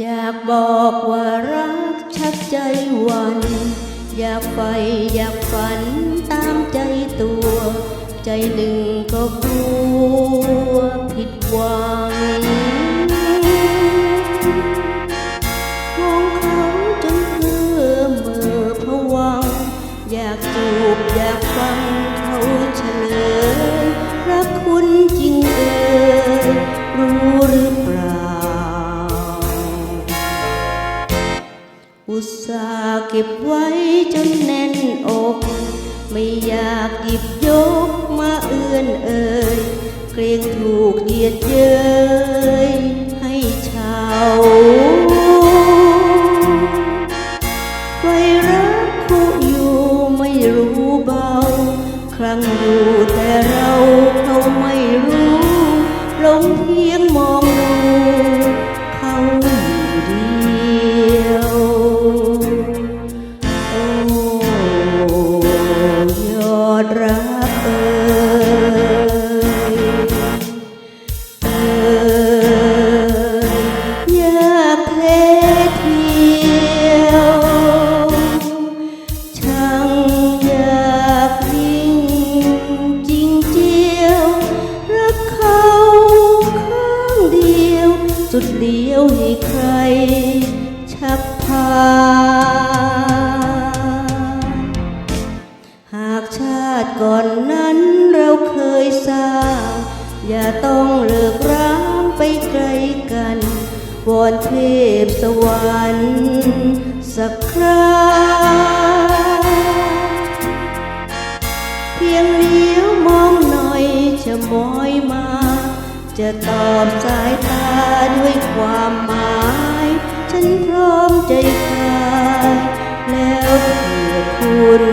อยากบอกว่ารักชักใจวัน อยากไปอยากฝันตามใจตัว ใจหนึ่งก็กลัวผิดหวังมองเขาจนเพื่อเมื่อผวัง อยากจูบอยากฟัง ตส่าห์เก็บไว้จนแน่นอก ไม่อยากหยิบยกมาเอื้อนเอ่ยเกรงถูกเหยียดเย้ยให้ชาวไฟรักคู่อยู่ไม่รู้เบา ครั้งอยู่แต่เรา ยอดรักเอ่ยเอ่ยอยากเพเที่ยวช่างอยากยิ่งจริงเจียวรักเขาข้างเดียว สุดเดียวให้ใครชักพา จะต้องเลิกร้างไปไกลกันวอนเทพสวรรค์สักคราเพียงเลี้ยวมองหน่อยจะมอยมา จะตอบสายตาด้วยความหมาย ฉันพร้อมใจกายแล้วเพื่อคุณ